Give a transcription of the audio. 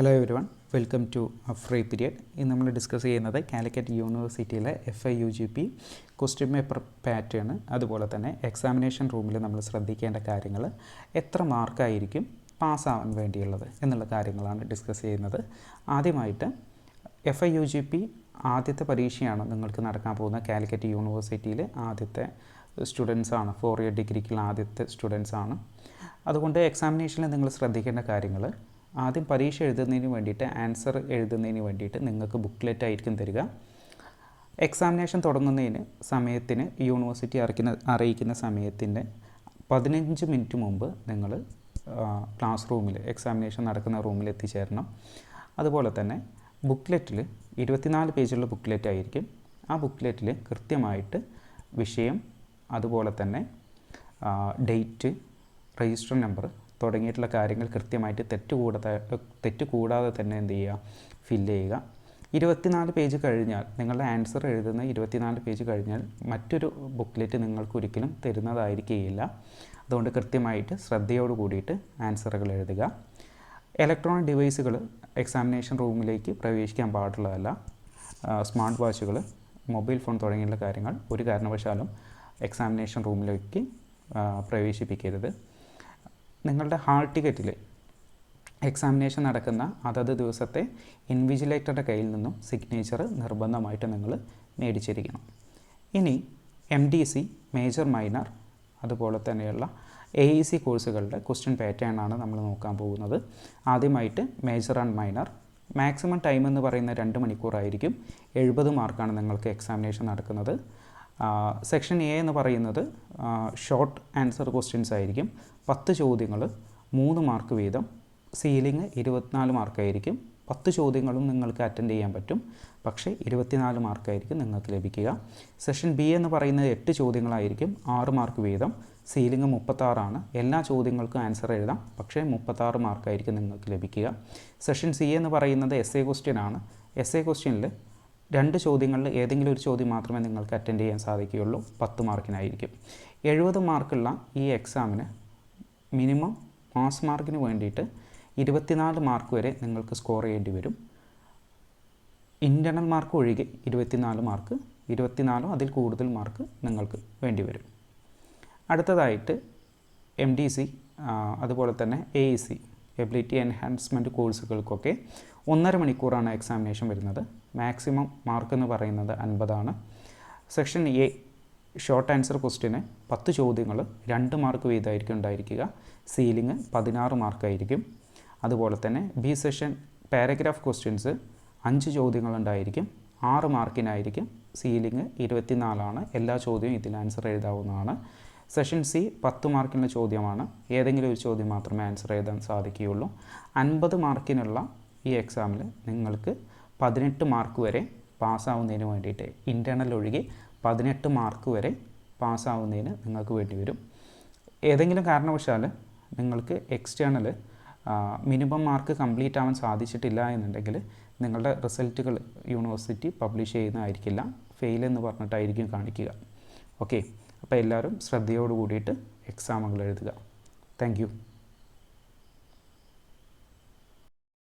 Hello everyone welcome to free period ഇന്ന് നമ്മൾ discuss ചെയ്യുന്നത് കാലിക്കറ്റ് യൂണിവേഴ്സിറ്റിയിലെ F I U G P question paper pattern അതുപോലെ തന്നെ എക്സാമിനേഷൻ റൂമിൽ നമ്മൾ ശ്രദ്ധിക്കേണ്ട കാര്യങ്ങൾ എത്ര മാർക്കായിരിക്കും പാസ്സാവാൻ വേണ്ടിയുള്ളത് എന്നുള്ള കാര്യങ്ങളാണ് ഡിസ്കസ് ചെയ്യുന്നത്. ആദ്യമായിട്ട് F I U G P ആദ്യത്തെ പരീക്ഷയാണ് നിങ്ങൾക്ക് നടക്കാൻ പോകുന്ന കാലിക്കറ്റ് യൂണിവേഴ്സിറ്റിയിലെ ആദ്യത്തെ സ്റ്റുഡൻസാണ് ഫോർ ഇയർ ഡിഗ്രിക്കുള്ള ആദ്യത്തെ സ്റ്റുഡൻസാണ് അതുകൊണ്ട് എക്സാമിനേഷനിൽ നിങ്ങൾ ശ്രദ്ധിക്കേണ്ട കാര്യങ്ങൾ ആദ്യം പരീക്ഷ എഴുതുന്നതിന് വേണ്ടിയിട്ട് ആൻസർ എഴുതുന്നതിന് വേണ്ടിയിട്ട് നിങ്ങൾക്ക് ബുക്ക്ലെറ്റ് ആയിരിക്കും തരിക. എക്സാമിനേഷൻ തുടങ്ങുന്നതിന് സമയത്തിന് യൂണിവേഴ്സിറ്റി അറിയിക്കുന്ന അറിയിക്കുന്ന സമയത്തിന്റെ പതിനഞ്ച് മിനിറ്റ് മുമ്പ് നിങ്ങൾ ക്ലാസ് റൂമിൽ എക്സാമിനേഷൻ നടക്കുന്ന റൂമിൽ എത്തിച്ചേരണം. അതുപോലെ തന്നെ ബുക്ക്ലെറ്റിൽ ഇരുപത്തിനാല് പേജുള്ള ബുക്ക്ലെറ്റ് ആയിരിക്കും. ആ ബുക്ക്ലെറ്റിൽ കൃത്യമായിട്ട് വിഷയം അതുപോലെ തന്നെ ഡേറ്റ് രജിസ്റ്റർ നമ്പർ തുടങ്ങിയിട്ടുള്ള കാര്യങ്ങൾ കൃത്യമായിട്ട് തെറ്റ് കൂടാതെ തെറ്റ് കൂടാതെ തന്നെ എന്ത് ചെയ്യുക ഫില്ല് ചെയ്യുക. ഇരുപത്തിനാല് പേജ് കഴിഞ്ഞാൽ നിങ്ങളുടെ ആൻസർ എഴുതുന്ന ഇരുപത്തിനാല് പേജ് കഴിഞ്ഞാൽ മറ്റൊരു ബുക്ക്ലെറ്റ് നിങ്ങൾക്ക് ഒരിക്കലും തരുന്നതായിരിക്കുകയില്ല. അതുകൊണ്ട് കൃത്യമായിട്ട് ശ്രദ്ധയോട് കൂടിയിട്ട് ആൻസറുകൾ എഴുതുക. ഇലക്ട്രോണിക് ഡിവൈസുകൾ എക്സാമിനേഷൻ റൂമിലേക്ക് പ്രവേശിക്കാൻ പാടുള്ളതല്ല. സ്മാർട്ട് വാച്ചുകൾ മൊബൈൽ ഫോൺ തുടങ്ങിയുള്ള കാര്യങ്ങൾ ഒരു കാരണവശാലും എക്സാമിനേഷൻ റൂമിലേക്ക് പ്രവേശിപ്പിക്കരുത്. നിങ്ങളുടെ ഹാൾ ടിക്കറ്റിൽ എക്സാമിനേഷൻ നടക്കുന്ന അതത് ദിവസത്തെ ഇൻവിജിലേറ്ററുടെ കയ്യിൽ നിന്നും സിഗ്നേച്ചർ നിർബന്ധമായിട്ട് നിങ്ങൾ മേടിച്ചിരിക്കണം. ഇനി M D C major minor അതുപോലെ തന്നെയുള്ള എ ഇ സി കോഴ്സുകളുടെ ക്വസ്റ്റ്യൻ പാറ്റേൺ ആണ് നമ്മൾ നോക്കാൻ പോകുന്നത്. ആദ്യമായിട്ട് major and minor maximum time എന്ന് പറയുന്ന രണ്ട് മണിക്കൂറായിരിക്കും. എഴുപത് മാർക്കാണ് നിങ്ങൾക്ക് എക്സാമിനേഷൻ നടക്കുന്നത്. സെക്ഷൻ എ എന്ന് പറയുന്നത് ഷോർട്ട് ആൻസർ ക്വസ്റ്റ്യൻസ് ആയിരിക്കും. പത്ത് ചോദ്യങ്ങൾ മൂന്ന് മാർക്ക് വീതം സീലിംഗ് ഇരുപത്തിനാല് മാർക്കായിരിക്കും പത്ത് ചോദ്യങ്ങളും നിങ്ങൾക്ക് അറ്റൻഡ് ചെയ്യാൻ പറ്റും. പക്ഷേ ഇരുപത്തിനാല് മാർക്കായിരിക്കും നിങ്ങൾക്ക് ലഭിക്കുക. സെഷൻ ബി എന്ന് പറയുന്നത് എട്ട് ചോദ്യങ്ങളായിരിക്കും. ആറ് മാർക്ക് വീതം സീലിംഗ് മുപ്പത്താറാണ്. എല്ലാ ചോദ്യങ്ങൾക്കും ആൻസർ എഴുതാം. പക്ഷേ മുപ്പത്താറ് മാർക്കായിരിക്കും നിങ്ങൾക്ക് ലഭിക്കുക. സെഷൻ സി എന്ന് പറയുന്നത് എസ് എ ക്വസ്റ്റ്യൻ ആണ്. എസ് എ ക്വസ്റ്റ്യനിൽ രണ്ട് ചോദ്യങ്ങളിൽ ഏതെങ്കിലും ഒരു ചോദ്യം മാത്രമേ നിങ്ങൾക്ക് അറ്റൻഡ് ചെയ്യാൻ സാധിക്കുകയുള്ളൂ. പത്ത് മാർക്കിനായിരിക്കും. എഴുപത് മാർക്കുള്ള ഈ എക്സാമിന് മിനിമം പാസ് മാർക്കിന് വേണ്ടിയിട്ട് ഇരുപത്തിനാല് മാർക്ക് വരെ നിങ്ങൾക്ക് സ്കോർ ചെയ്യേണ്ടി വരും. ഇന്റേണൽ മാർക്ക് ഒഴികെ ഇരുപത്തിനാല് മാർക്ക് ഇരുപത്തിനാലോ അതിൽ കൂടുതൽ മാർക്ക് നിങ്ങൾക്ക് വേണ്ടി വരും. അടുത്തതായിട്ട് എം ഡി സി അതുപോലെ തന്നെ A E C ability enhancement കോഴ്സുകൾക്കൊക്കെ ഒന്നര മണിക്കൂറാണ് എക്സാമിനേഷൻ വരുന്നത്. മാക്സിമം മാർക്ക് എന്ന് പറയുന്നത് അൻപതാണ്. സെക്ഷൻ എ ഷോർട്ട് ആൻസർ ക്വസ്റ്റിന് പത്ത് ചോദ്യങ്ങൾ രണ്ട് മാർക്ക് വീതമായിരിക്കും ഉണ്ടായിരിക്കുക. സീലിംഗ് പതിനാറ് മാർക്കായിരിക്കും അതുപോലെ തന്നെ ബി സെഷൻ പാരഗ്രാഫ് ക്വസ്റ്റ്യൻസ് അഞ്ച് ചോദ്യങ്ങൾ ഉണ്ടായിരിക്കും. ആറ് മാർക്കിനായിരിക്കും സീലിംഗ് ഇരുപത്തിനാലാണ്. എല്ലാ ചോദ്യവും ഇതിൽ ആൻസർ എഴുതാവുന്നതാണ്. സെഷൻ സി പത്ത് മാർക്കിനുള്ള ചോദ്യമാണ്. ഏതെങ്കിലും ഒരു ചോദ്യം മാത്രമേ ആൻസർ എഴുതാൻ സാധിക്കുകയുള്ളൂ. അൻപത് മാർക്കിനുള്ള ഈ എക്സാമിൽ നിങ്ങൾക്ക് പതിനെട്ട് മാർക്ക് വരെ പാസ്സാവുന്നതിന് വേണ്ടിയിട്ട് ഇന്റേർണൽ ഒഴികെ പതിനെട്ട് മാർക്ക് വരെ പാസ്സാവുന്നതിന് നിങ്ങൾക്ക് വേണ്ടി വരും. ഏതെങ്കിലും കാരണവശാൽ നിങ്ങൾക്ക് എക്സ്റ്റേണൽ മിനിമം മാർക്ക് കംപ്ലീറ്റ് ആവാൻ സാധിച്ചിട്ടില്ല എന്നുണ്ടെങ്കിൽ നിങ്ങളുടെ റിസൾട്ടുകൾ യൂണിവേഴ്സിറ്റി പബ്ലിഷ് ചെയ്യുന്നതായിരിക്കില്ല. ഫെയിൽ എന്ന് പറഞ്ഞിട്ടായിരിക്കും കാണിക്കുക. ഓക്കെ അപ്പോൾ എല്ലാവരും ശ്രദ്ധയോട് കൂടിയിട്ട് എക്സാമുകൾ എഴുതുക. താങ്ക്